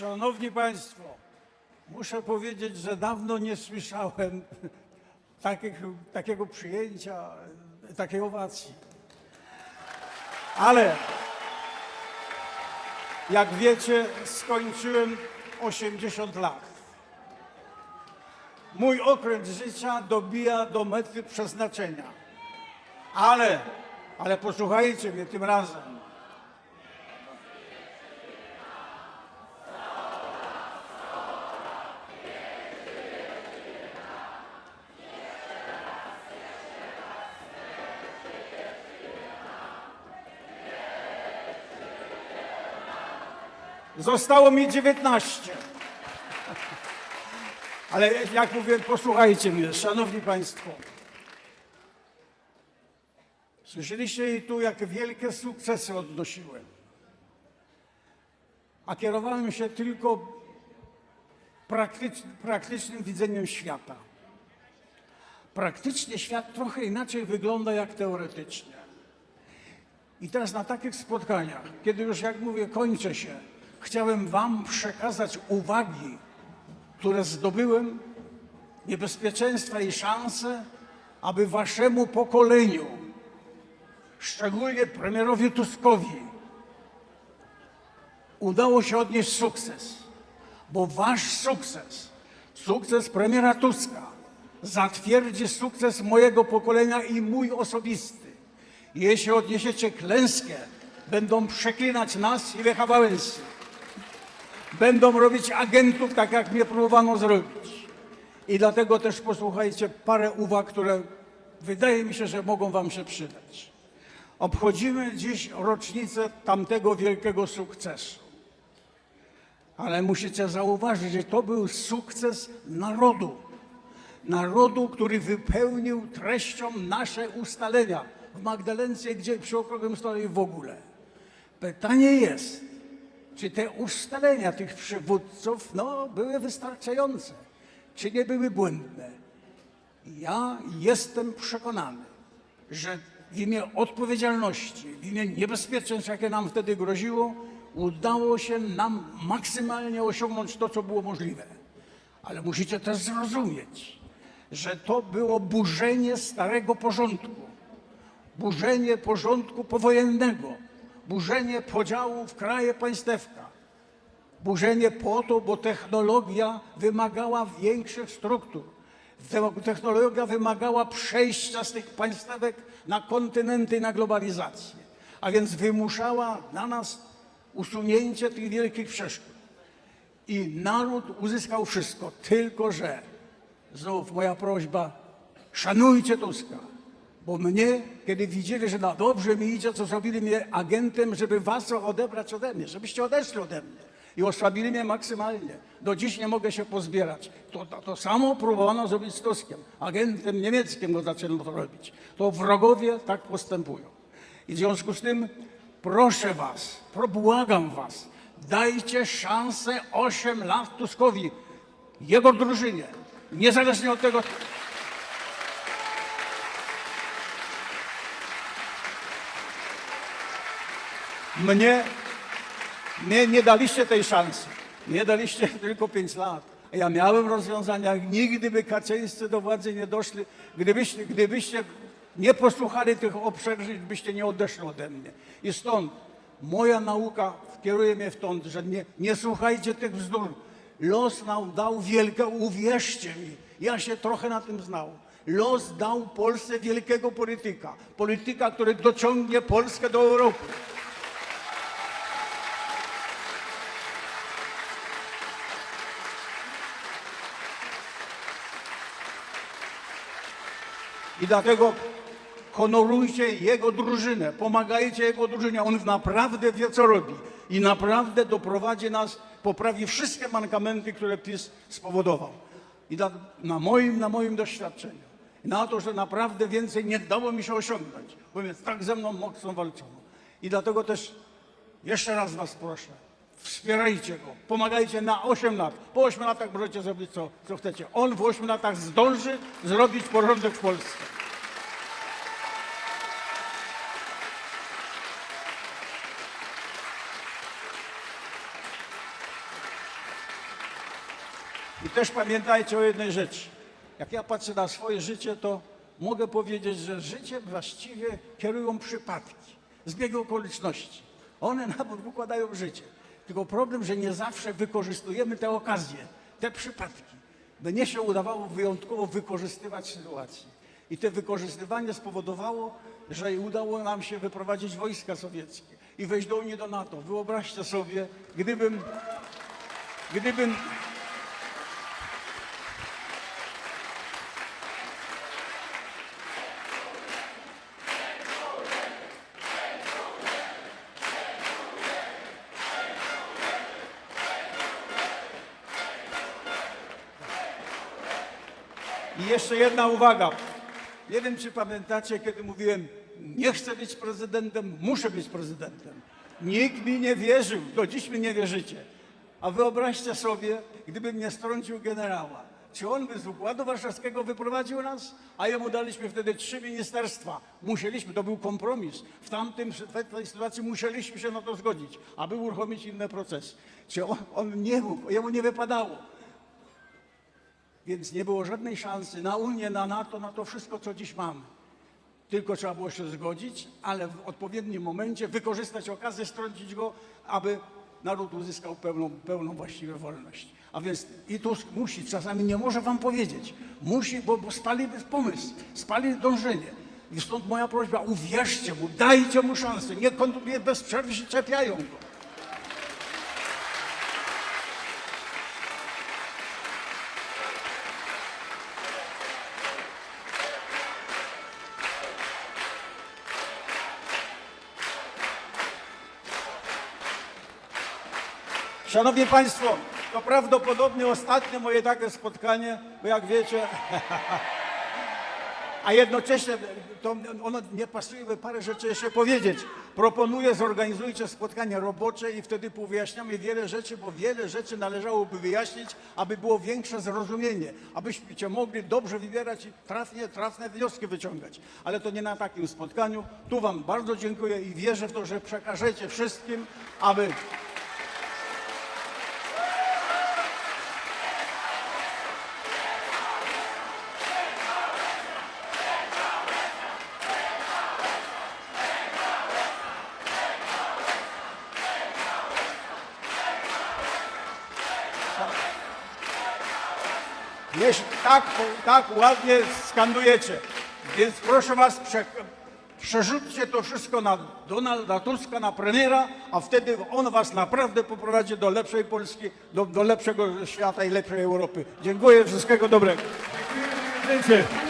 Szanowni Państwo, muszę powiedzieć, że dawno nie słyszałem takich, takiego przyjęcia, takiej owacji. Ale jak wiecie, skończyłem 80 lat. Mój okręt życia dobija do mety przeznaczenia. Ale, ale posłuchajcie mnie tym razem. Zostało mi 19. Ale jak mówię, posłuchajcie mnie, szanowni państwo. Słyszeliście i tu, jak wielkie sukcesy odnosiłem. A kierowałem się tylko praktycz, praktycznym widzeniem świata. Praktycznie świat trochę inaczej wygląda jak teoretycznie. I teraz na takich spotkaniach, kiedy już jak mówię, kończę się, chciałem Wam przekazać uwagi, które zdobyłem, niebezpieczeństwa i szanse, aby Waszemu pokoleniu, szczególnie premierowi Tuskowi, udało się odnieść sukces. Bo Wasz sukces, sukces premiera Tuska, zatwierdzi sukces mojego pokolenia i mój osobisty. Jeśli odniesiecie klęskę, będą przeklinać nas i Lecha Wałęsy. Będą robić agentów, tak jak mnie próbowano zrobić. I dlatego też posłuchajcie parę uwag, które wydaje mi się, że mogą Wam się przydać. Obchodzimy dziś rocznicę tamtego wielkiego sukcesu. Ale musicie zauważyć, że to był sukces narodu. Narodu, który wypełnił treścią nasze ustalenia w Magdalence, gdzie przy okrągłym stole i w ogóle. Pytanie jest, czy te ustalenia tych przywódców no, były wystarczające, czy nie były błędne. Ja jestem przekonany, że w imię odpowiedzialności, w imię niebezpieczeństw, jakie nam wtedy groziło, udało się nam maksymalnie osiągnąć to, co było możliwe. Ale musicie też zrozumieć, że to było burzenie starego porządku, burzenie porządku powojennego, burzenie podziału w kraje państewka, burzenie po to, bo technologia wymagała większych struktur. Te- Technologia wymagała przejścia z tych państwek na kontynenty i na globalizację, a więc wymuszała na nas usunięcie tych wielkich przeszkód. I naród uzyskał wszystko, tylko że, znów moja prośba, szanujcie Tuska, bo mnie, kiedy widzieli, że na dobrze mi idzie, co zrobili mnie agentem, żeby was odebrać ode mnie, żebyście odeszli ode mnie. I osłabili mnie maksymalnie. Do dziś nie mogę się pozbierać. To, to, to samo próbowano zrobić z Tuskiem. Agentem niemieckim go zaczęto to robić. To wrogowie tak postępują. I w związku z tym proszę was, probłagam was, dajcie szansę 8 lat Tuskowi, jego drużynie. Niezależnie od tego, Mnie, mnie nie daliście tej szansy. Nie daliście tylko 5 lat. Ja miałem rozwiązania, nigdy by Kaczyńscy do władzy nie doszli, gdybyście, gdybyście nie posłuchali tych obszernych, byście nie odeszli ode mnie. I stąd moja nauka kieruje mnie w to, że nie, nie słuchajcie tych bzdur. Los nam dał wielkie, uwierzcie mi, ja się trochę na tym znał. Los dał Polsce wielkiego polityka. Polityka, który dociągnie Polskę do Europy. I dlatego honorujcie jego drużynę, pomagajcie jego drużynie. On naprawdę wie, co robi. I naprawdę doprowadzi nas, poprawi wszystkie mankamenty, które PiS spowodował. I dla, na, moim, na moim doświadczeniu. Na to, że naprawdę więcej nie dało mi się osiągnąć, bo więc tak ze mną mocno walczono. I dlatego też jeszcze raz was proszę, wspierajcie go, pomagajcie na 8 lat. Po 8 latach możecie zrobić co, co chcecie. On w 8 latach zdąży zrobić porządek w Polsce. I też pamiętajcie o jednej rzeczy. Jak ja patrzę na swoje życie, to mogę powiedzieć, że życie właściwie kierują przypadki, zbiegi okoliczności. One nam układają życie. Tylko problem, że nie zawsze wykorzystujemy te okazje, te przypadki. Mnie się udawało wyjątkowo wykorzystywać sytuację. I to wykorzystywanie spowodowało, że udało nam się wyprowadzić wojska sowieckie i wejść do Unii, do NATO. Wyobraźcie sobie, gdybym, gdybym I jeszcze jedna uwaga. Nie wiem, czy pamiętacie, kiedy mówiłem, nie chcę być prezydentem, muszę być prezydentem. Nikt mi nie wierzył, do dziś mi nie wierzycie. A wyobraźcie sobie, gdybym nie strącił generała. Czy on by z Układu Warszawskiego wyprowadził nas? A jemu daliśmy wtedy trzy ministerstwa. Musieliśmy, to był kompromis. W tamtym, w tej sytuacji musieliśmy się na to zgodzić, aby uruchomić inne procesy. Czy on, on nie mógł, jemu nie wypadało. Więc nie było żadnej szansy na Unię, na NATO, na to wszystko, co dziś mamy. Tylko trzeba było się zgodzić, ale w odpowiednim momencie wykorzystać okazję, strącić go, aby naród uzyskał pełną, pełną właściwie wolność. A więc i Tusk musi, czasami nie może wam powiedzieć, musi, bo, bo spali pomysł, spali dążenie. I stąd moja prośba, uwierzcie mu, dajcie mu szansę, nie, bez przerwy się czepiają go. Szanowni Państwo, to prawdopodobnie ostatnie moje takie spotkanie, bo jak wiecie, a jednocześnie to ono nie pasuje, by parę rzeczy jeszcze powiedzieć. Proponuję, zorganizujcie spotkania robocze i wtedy powyjaśniamy wiele rzeczy, bo wiele rzeczy należałoby wyjaśnić, aby było większe zrozumienie, abyście mogli dobrze wybierać i trafnie, trafne wnioski wyciągać. Ale to nie na takim spotkaniu. Tu Wam bardzo dziękuję i wierzę w to, że przekażecie wszystkim, aby Jeśli tak, tak ładnie skandujecie. Więc proszę was, prze, przerzućcie to wszystko na Donalda Tuska, na premiera, a wtedy on was naprawdę poprowadzi do lepszej Polski, do, do lepszego świata i lepszej Europy. Dziękuję, wszystkiego dobrego. Panie